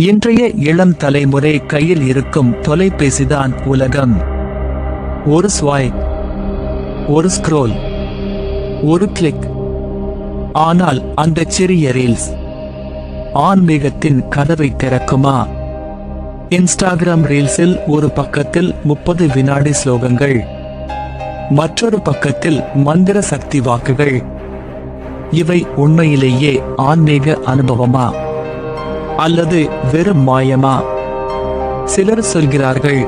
இன்றைய இளம் தலைமுறை கையில் இருக்கும் தொலைபேசிதான் உலகம். ஒரு ஸ்வாய் ஒரு ஸ்க்ரோல் ஒரு கிளிக். ஆனால் அந்த சிறிய ரீல்ஸ் ஆன்மீகத்தின் கதவை திறக்குமா? இன்ஸ்டாகிராம் ரீல்ஸில் ஒரு பக்கத்தில் முப்பது வினாடி ஸ்லோகங்கள் மற்றொரு பக்கத்தில் மந்திர சக்தி வாக்குகள். இவை உண்மையிலேயே ஆன்மீக அனுபவமா? அல்லது வெறும் மாயமா? சிலர் சொல்கிறார்கள்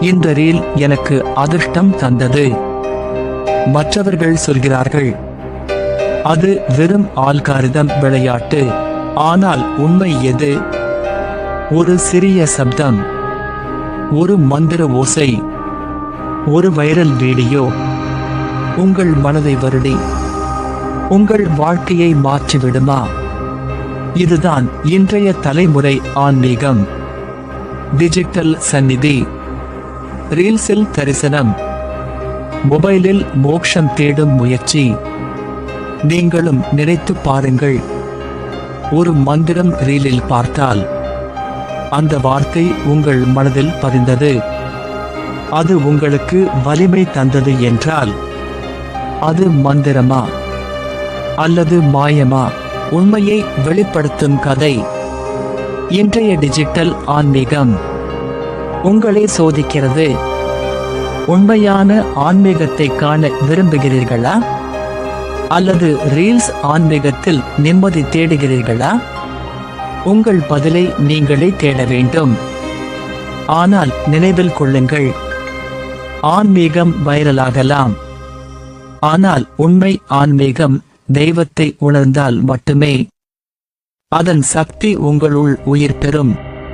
இந்த ரீல் எனக்கு அதிர்ஷ்டம் தந்தது. மற்றவர்கள் சொல்கிறார்கள் அது வெறும் ஆல்காரிதம் விளையாட்டு. ஆனால் உண்மை எது? ஒரு சிறிய சப்தம் ஒரு மந்திர ஓசை ஒரு வைரல் வீடியோ. உங்கள் மனதை வருடி உங்கள் வாழ்க்கையை மாற்றிவிடுமா? இதுதான் இன்றைய தலைமுறை ஆன்மீகம். டிஜிட்டல் சந்நிதி. ரீல்ஸில் தரிசனம். மொபைலில் மோக்ஷம் தேடும் முயற்சி. நீங்களும் நினைத்து பாருங்கள். ஒரு மந்திரம் ரீலில் பார்த்தால் அந்த வார்த்தை உங்கள் மனதில் பதிந்தது. அது உங்களுக்கு வலிமை தந்தது என்றால் அது மந்திரமா அல்லது மாயமா? உண்மையை வெளிப்படுத்தும் கதை. இன்றைய டிஜிட்டல் ஆன்மீகம். உங்களை சோதிக்கிறது. உண்மையான ஆன்மீகத்தை காண விரும்புகிறீர்களா? அல்லது ரீல்ஸ் ஆன்மீகத்தில் நிம்மதி தேடுகிறீர்களா? உங்கள் பதிலை நீங்களே தேட வேண்டும். ஆனால் நினைவில் கொள்ளுங்கள். ஆன்மீகம் வைரலாகலாம் ஆனால் உண்மை ஆன்மீகம் தெய்வத்தை உணர்ந்தால் மட்டுமே அதன் சக்தி உங்களுள் உயிர் பெறும்.